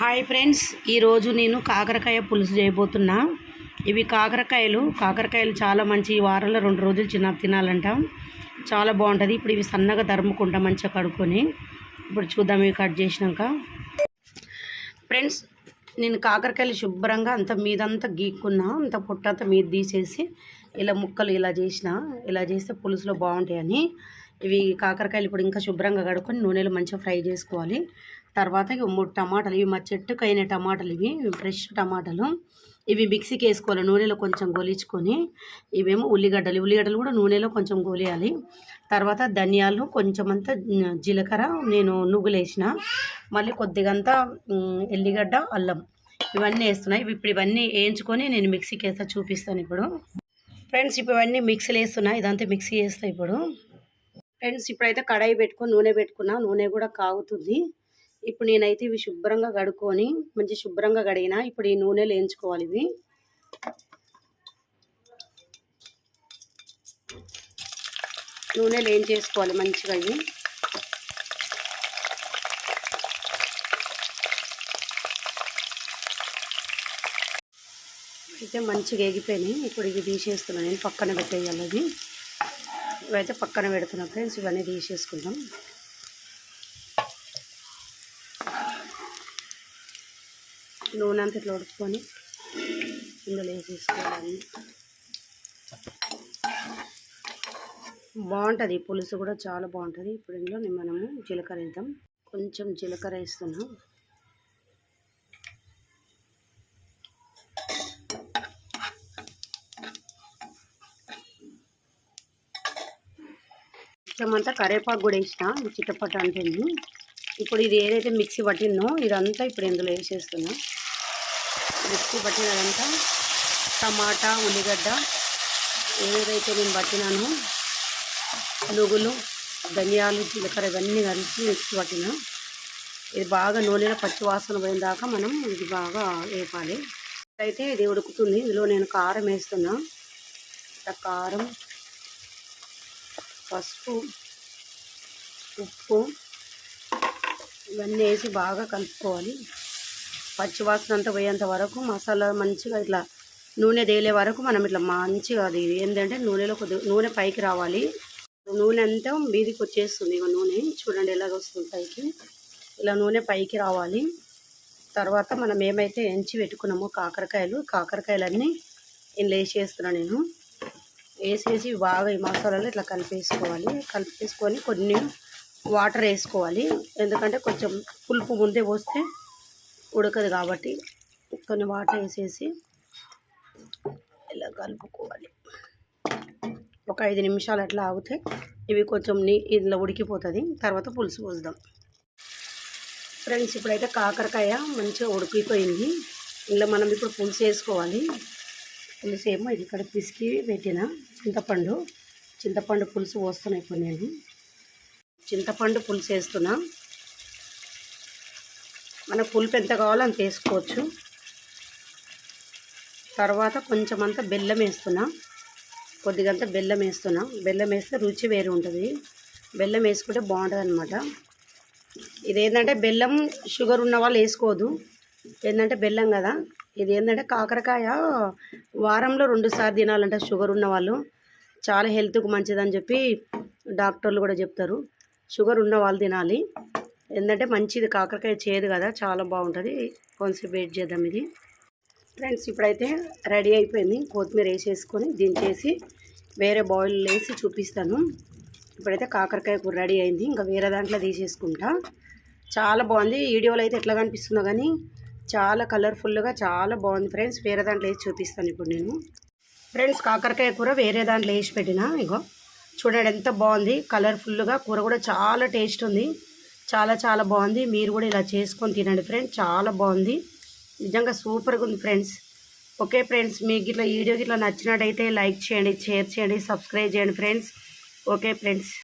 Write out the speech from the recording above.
Hi friends ఈరోజు నేను కాకరకాయ పులుసు చేయబోతున్నా. ఇవి కాకరకాయలు. కాకరకాయలు చాలా మంచి ఈ వారంలో రెండు రోజులు చిన్న తినాలంట. చాలా బాగుంటుంది. ఇప్పుడు ఇవి సన్నగా తరుముకుంటా మంచిగా కడుక్కొని. ఇప్పుడు చూద్దాం ఇవి కట్ చేసినాక. ఫ్రెండ్స్ నేను కాకరకాయలు శుభ్రంగా అంత మీదంతా గీక్కున్నా అంత పొట్టంతా మీద తీసేసి ఇలా ముక్కలు ఇలా చేసిన ఇలా చేస్తే పులుసులో బాగుంటాయని. ఇవి కాకరకాయలు ఇప్పుడు ఇంకా శుభ్రంగా కడుక్కొని నూనెలో మంచిగా ఫ్రై చేసుకోవాలి. తర్వాత మూడు టమాటాలు ఇవి మా చెట్టుకు అయిన టమాటాలు ఇవి ఫ్రెష్ టమాటాలు. ఇవి మిక్సీకి వేసుకోవాలి నూనెలో కొంచెం గోలించుకొని. ఇవేమో ఉల్లిగడ్డలు ఉల్లిగడ్డలు కూడా నూనెలో కొంచెం గోలియాలి. తర్వాత ధనియాలు కొంచెం అంతా జీలకర్ర నేను నువ్వులు వేసిన. మళ్ళీ కొద్దిగంతా ఎల్లిగడ్డ అల్లం ఇవన్నీ వేస్తున్నాయి ఇవి ఇప్పుడు ఇవన్నీ వేయించుకొని నేను మిక్సీకి వేస్తా చూపిస్తాను ఇప్పుడు. ఫ్రెండ్స్ ఇప్పుడు ఇవన్నీ మిక్సీలు వేస్తున్నా. ఇదంతా మిక్సీ వేస్తా ఇప్పుడు. ఫ్రెండ్స్ ఇప్పుడైతే కడాయి పెట్టుకొని నూనె పెట్టుకున్నా నూనె కూడా కాగుతుంది. ఇప్పుడు నేనైతే ఇవి శుభ్రంగా కడుక్కొని మంచి శుభ్రంగా కడిగిన ఇప్పుడు ఈ నూనెలు వేయించుకోవాలి ఇవి. నూనెలు ఏం చేసుకోవాలి మంచిగా ఇవి. అయితే మంచిగా ఎగిపోయినాయి ఇప్పుడు ఇవి తీసేస్తున్నాను నేను పక్కన పెట్టేయాలి అది ఇవైతే పక్కన పెడుతున్నాం ఫ్రెండ్స్ ఇవన్నీ తీసేసుకుందాం. నూనె అంతా ఇట్లా ఉడుచుకొని ఇందులో వేసేసుకోవాలి. బాగుంటుంది పులుసు కూడా చాలా బాగుంటుంది. ఇప్పుడు ఇందులో మనము జీలకర్ర వేద్దాం. కొంచెం జీలకర్ర వేస్తున్నాం. కొంచెమంతా కరేపాకు కూడా వేసిన ఇది చిట్టపట్ట అంటుంది ఇప్పుడు ఇది ఏదైతే మిక్సీ పట్టిందో ఇదంతా ఇప్పుడు ఇందులో వేసేస్తున్నా. మిక్సీ పట్టినదంతా టమాటా ఉల్లిగడ్డ ఏదైతే నేను పట్టినానో నువ్వులు ధనియాలు జీలకర్ర ఇవన్నీ కలిసి మిక్సీ పట్టిన ఇది బాగా నూనెలో పచ్చి వాసన పోయిన దాకా మనం ఇది బాగా వేపాలి. అయితే ఇది ఉడుకుతుంది. ఇందులో నేను కారం వేస్తున్నా. కారం పసుపు ఉప్పు ఇవన్నీ వేసి బాగా కలుపుకోవాలి. పచ్చివాసన అంతా పోయేంత వరకు మసాలా మంచిగా ఇట్లా నూనె తేలే వరకు మనం ఇట్లా మంచిగా అది ఏంటంటే నూనెలో కొద్దిగా నూనె పైకి రావాలి. నూనె అంతా మీదికి వచ్చేస్తుంది ఇక నూనె. చూడండి ఎలాగ వస్తుంది పైకి. ఇలా నూనె పైకి రావాలి. తర్వాత మనం ఏమైతే ఎంచి పెట్టుకున్నామో కాకరకాయలు కాకరకాయలన్నీ ఇందులో వేసేస్తున్నాను నేను. వేసేసి బాగా ఈ మసాలాలు ఇట్లా కలిపేసుకోవాలి. కలిపేసుకొని కొన్ని వాటర్ వేసుకోవాలి. ఎందుకంటే కొంచెం పులుపు ముందే పోస్తే ఉడకదు కాబట్టి కొన్ని వాటర్ వేసేసి ఇలా కలుపుకోవాలి. ఒక ఐదు నిమిషాలు అట్లా ఆగితే ఇవి కొంచెం నీ ఇందులో ఉడికిపోతుంది. తర్వాత పులుసు పోద్దాం ఫ్రెండ్స్ ఇప్పుడైతే కాకరకాయ మంచిగా ఉడికిపోయింది. ఇందులో మనం ఇప్పుడు పులుసు వేసుకోవాలి. పులుసు ఏమో ఇది ఇక్కడ పిసికి పెట్టిన. చింతపండు చింతపండు పులుసు పోస్తున్నాయి ఇప్పుడు నేను చింతపండు పులుసు వేస్తున్నా. మన పులుపు ఎంత కావాలో అంత వేసుకోవచ్చు. తర్వాత కొంచెం అంత బెల్లం వేస్తున్నా. కొద్దిగంత బెల్లం వేస్తున్నా. బెల్లం వేస్తే రుచి వేరు ఉంటుంది. బెల్లం వేసుకుంటే బాగుంటుంది అనమాట ఇదేంటంటే బెల్లం షుగర్ ఉన్న వాళ్ళు వేసుకోవద్దు. ఏంటంటే బెల్లం కదా. ఇది ఏంటంటే కాకరకాయ వారంలో రెండు సార్లు తినాలంట షుగర్ ఉన్న వాళ్ళు చాలా హెల్త్కు మంచిదని చెప్పి డాక్టర్లు కూడా చెప్తారు. షుగర్ ఉన్న వాళ్ళు తినాలి. ఏంటంటే మంచిది కాకరకాయ చేయదు కదా చాలా బాగుంటుంది. కొంచెం వెయిట్ చేద్దాం ఇది. ఫ్రెండ్స్ ఇప్పుడైతే రెడీ అయిపోయింది. కొత్తిమీర వేసేసుకొని దించేసి వేరే బాయిల్ వేసి చూపిస్తాను. ఇప్పుడైతే కాకరకాయ కూర రెడీ అయింది. ఇంకా వేరే దాంట్లో తీసేసుకుంటా. చాలా బాగుంది. వీడియోలో అయితే ఎట్లా కనిపిస్తుందో కానీ చాలా కలర్ఫుల్గా చాలా బాగుంది ఫ్రెండ్స్. వేరే దాంట్లో వేసి చూపిస్తాను ఇప్పుడు నేను. ఫ్రెండ్స్ కాకరకాయ కూర వేరే దాంట్లో వేసి పెట్టిన ఇగో. చూడండి ఎంత బాగుంది. కలర్ఫుల్గా కూర కూడా చాలా టేస్ట్ ఉంది. చాలా చాలా బాగుంది. మీరు కూడా ఇలా చేసుకొని తినండి ఫ్రెండ్స్. చాలా బాగుంది. నిజంగా సూపర్గా ఉంది ఫ్రెండ్స్. ఓకే ఫ్రెండ్స్ మీకు ఇట్లా వీడియో ఇట్లా నచ్చినట్టయితే లైక్ చేయండి షేర్ చేయండి సబ్స్క్రైబ్ చేయండి ఫ్రెండ్స్. Okay friends.